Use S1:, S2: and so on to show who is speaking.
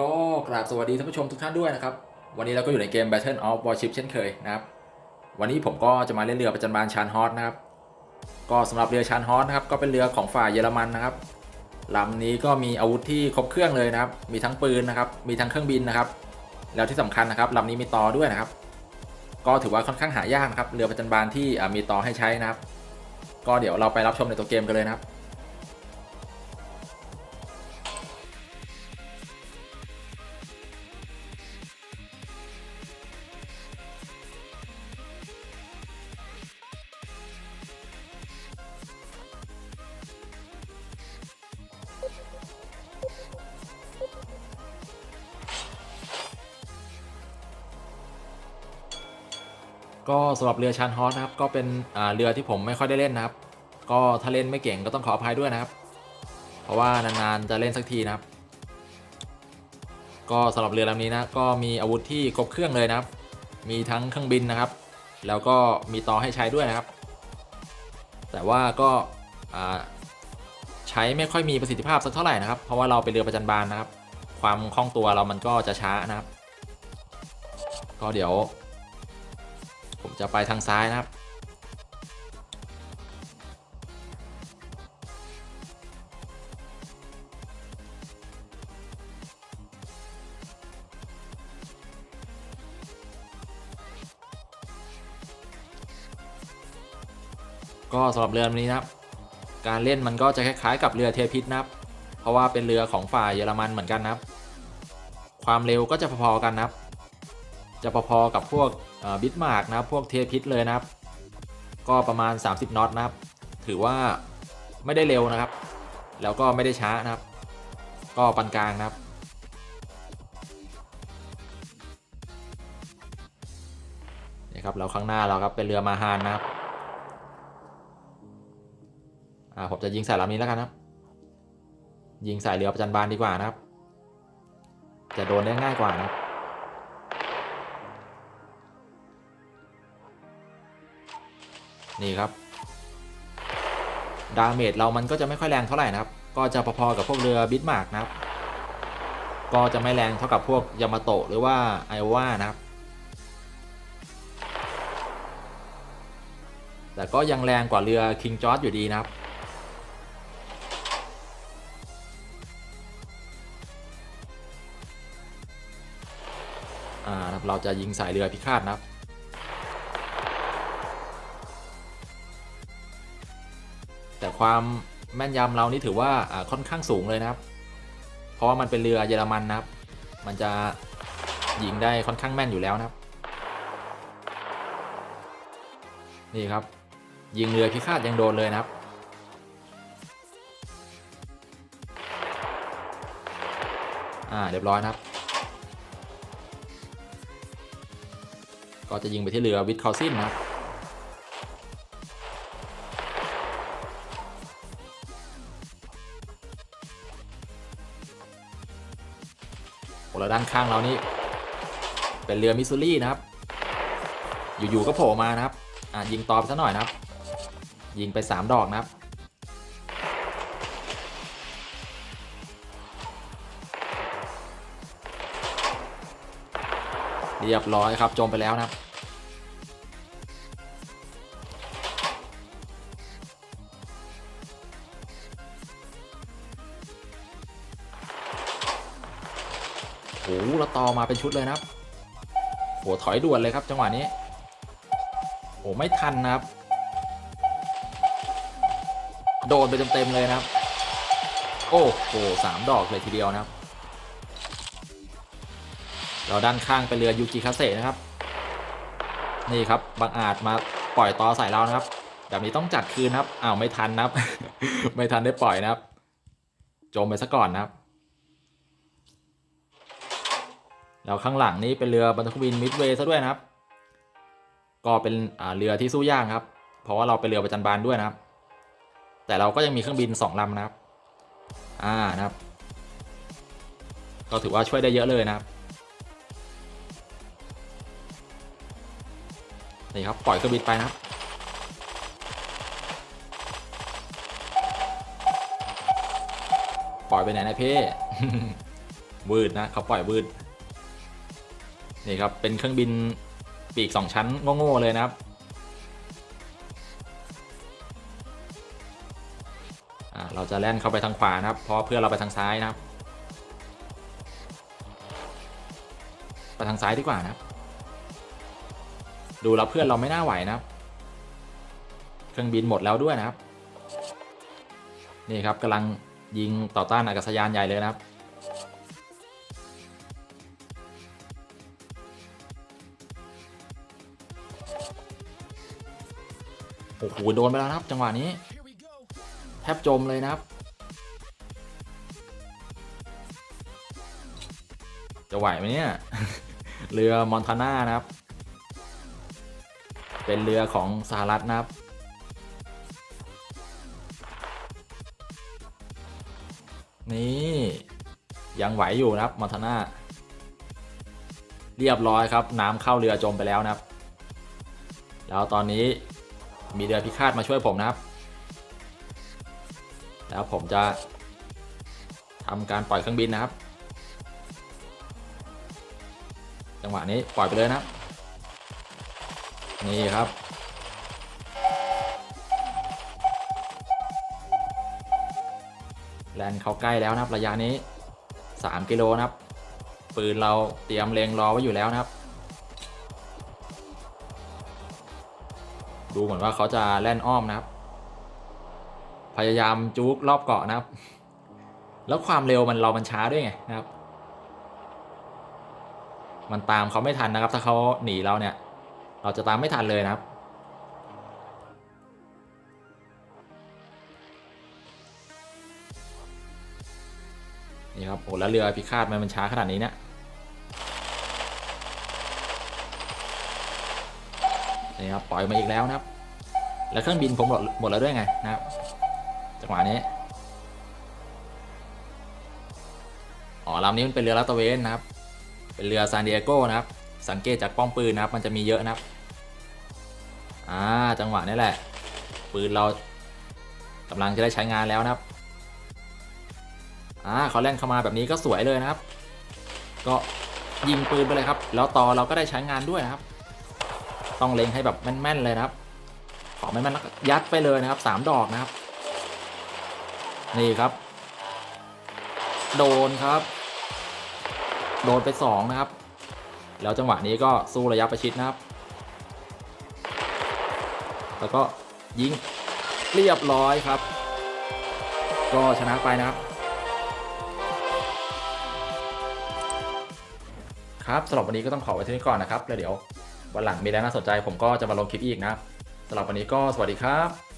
S1: ก็กราบสวัสดีท่านผู้ชมทุกท่านด้วยนะครับ วันนี้เราก็อยู่ในเกม Battle of Warship เช่นเคยนะครับ วันนี้ผมก็จะมาเล่นเรือประจันบานชานฮอสนะครับ ก็สำหรับเรือชานฮอสนะครับก็เป็นเรือของฝ่ายเยอรมันนะครับลำนี้ก็มีอาวุธที่ครบเครื่องเลยนะครับ มีทั้งปืนนะครับ มีทั้งเครื่องบินนะครับ แล้วที่สำคัญนะครับลำนี้มีตอด้วยนะครับ ก็ถือว่าค่อนข้างหายากนะครับ เรือประจันบานที่มีตอให้ใช้นะครับ ก็เดี๋ยวเราไปรับชมในตัวเกมกันเลยนะครับ ก็สำหรับเรือชานฮอสนะครับ ก็เป็นเรือที่ผมไม่ค่อยได้เล่นนะครับ ก็ถ้าเล่นไม่เก่งก็ต้องขออภัยด้วยนะครับ เพราะว่านานๆจะเล่นสักทีนะครับ ก็สำหรับเรือลำนี้นะก็มีอาวุธที่ครบเครื่องเลยนะครับ มีทั้งเครื่องบินนะครับ แล้วก็มีต่อให้ใช้ด้วยนะครับ แต่ว่าก็าใช้ไม่ค่อยมีประสิทธิภาพสักเท่าไหร่นะครับ เพราะว่าเราเป็นเรือประจันบานนะครับ ความคล่องตัวเรามันก็จะช้านะครับ ก็เดี๋ยว ผมจะไปทางซ้ายนะครับ ก็สำหรับเรือลำนี้นะครับ การเล่นมันก็จะคล้ายๆกับเรือเทพิษนะครับ เพราะว่าเป็นเรือของฝ่ายเยอรมันเหมือนกันนะครับ ความเร็วก็จะพอๆกันนะครับ จะพอๆกับพวกบิทมาร์กนะครับพวกเทพิษเลยนะครับ ก็ประมาณ 30น็อตนะครับ ถือว่าไม่ได้เร็วนะครับ แล้วก็ไม่ได้ช้านะครับ ก็ปานกลางนะครับนี่ครับแล้วข้างหน้าเราครับเป็นเรือมาฮานนะครับอ่าผมจะยิงใส่ลำนี้แล้วกันนะครับ ยิงใส่เรือประจันบานดีกว่านะครับ จะโดนได้ง่ายกว่านะครับ นี่ครับดาเมจเรามันก็จะไม่ค่อยแรงเท่าไหร่นะครับ ก็จะพอๆกับพวกเรือบิทมาร์กนะครับ ก็จะไม่แรงเท่ากับพวกยามาโตะหรือว่าไอโอวานะครับ แต่ก็ยังแรงกว่าเรือคิงจอร์ดอยู่ดีนะครับอ่านะครับเราจะยิงสายเรือพิฆาตนะครับ ความแม่นยำเรานี่ถือว่าค่อนข้างสูงเลยนะครับ เพราะว่ามันเป็นเรือเยอรมันนะครับ มันจะยิงได้ค่อนข้างแม่นอยู่แล้วนะครับ นี่ครับ ยิงเรือพิฆาตยังโดนเลยนะครับ อ่าเรียบร้อยนะครับ ก็จะยิงไปที่เรือวิทคอซินนะครับ ด้านข้างเรานี่เป็นเรือมิสซูรี่นะครับ อยู่ๆก็โผล่มานะครับอ่ายิงตอบซะหน่อยนะครับ ยิงไป 3 ดอกนะครับ เรียบร้อยครับจมไปแล้วนะครับ โอ้เราต่อมาเป็นชุดเลยนะครับโหถอยด่วนเลยครับจังหวะนี้โอ้ไม่ทันนะครับ โดนไปเต็มๆเลยนะครับ โอ้โหสามดอกเลยทีเดียวนะครับ เราด้านข้างเป็นเรือยูกิคาเซนะครับ นี่ครับบางอาจมาปล่อยต่อใส่เรานะครับแบบนี้ต้องจัดคืนนะครับอ้าวไม่ทันนะครับ ไม่ทันได้ปล่อยนะครับ จมไปซะก่อนนะครับ แล้วข้างหลังนี้เป็นเรือบรรทุกบินมิดเวย์ซะด้วยนะครับ ก็เป็นเรือที่สู้ยากครับ เพราะว่าเราเป็นเรือประจันบานด้วยนะครับ แต่เราก็ยังมีเครื่องบินสองลำนะครับ อ่านะครับ ก็ถือว่าช่วยได้เยอะเลยนะครับนี่ครับปล่อยเครื่องบินไปนะครับปล่อยไปไหนนะเพ่วืดนะเขาปล่อยวืด นี่ครับ เป็นเครื่องบินปีกสองชั้นโง่ๆเลยนะครับเราจะแล่นเข้าไปทางขวานะครับ เพราะเพื่อนเราไปทางซ้ายนะครับ ไปทางซ้ายดีกว่านะครับ ดูแล้วเพื่อนเราไม่น่าไหวนะครับ เครื่องบินหมดแล้วด้วยนะครับ นี่ครับกำลังยิงต่อต้านอากาศยานใหญ่เลยนะครับ โอ้โหโดนไปแล้วนะครับจังหวะนี้ แทบจมเลยนะครับ จะไหวไหมเนี่ยเรือมอนทาน่านะครับ เป็นเรือของสหรัฐนะครับนี่ยังไหวอยู่นะครับมอนทาน่าเรียบร้อยครับ น้ำเข้าเรือจมไปแล้วนะครับ แล้วตอนนี้ มีเรือพิฆาตมาช่วยผมนะครับ แล้วผมจะทำการปล่อยเครื่องบินนะครับ จังหวะนี้ปล่อยไปเลยนะครับ นี่ครับแลนเข้าใกล้แล้วนะครับระยะนี้ 3 กิโลนะครับ ปืนเราเตรียมเลงรอไว้อยู่แล้วนะครับ ดูเหมือนว่าเขาจะแล่นอ้อมนะครับ พยายามจุกรอบเกาะนะครับ แล้วความเร็วมันเรามันช้าด้วยไงนะครับ มันตามเขาไม่ทันนะครับ ถ้าเขาหนีเราเนี่ย เราจะตามไม่ทันเลยนะครับนี่ครับโอ้แล้วเรือพิฆาตมันมันช้าขนาดนี้เนี่ย นี่ครับปล่อยมาอีกแล้วนะครับ แล้วเครื่องบินผมหมดหมดแล้วด้วยไงนะครับจังหวะนี้อ๋อลำนี้มันเป็นเรือลาตเวนนะครับ เป็นเรือซานดิเอโกนะครับ สังเกตจากป้อมปืนนะครับ มันจะมีเยอะนะครับอ่าจังหวะนี้แหละ ปืนเรากำลังจะได้ใช้งานแล้วนะครับอ่าเขาแล่นเข้ามาแบบนี้ก็สวยเลยนะครับ ก็ยิงปืนไปเลยครับ แล้วต่อเราก็ได้ใช้งานด้วยนะครับ ต้องเล็งให้แบบแม่นๆเลยนะครับขอแม่นๆยัดไปเลยนะครับสามดอกนะครับ นี่ครับ โดนครับ โดนไปสองนะครับ แล้วจังหวะนี้ก็สู้ระยะประชิดนะครับ แล้วก็ยิงเรียบร้อยครับ ก็ชนะไปนะครับครับสำหรับวันนี้ก็ต้องขอไว้ที่นี้ก่อนนะครับ แล้วเดี๋ยว วันหลังมีอะไรน่าสนใจผมก็จะมาลงคลิปอีกนะสำหรับวันนี้ก็สวัสดีครับ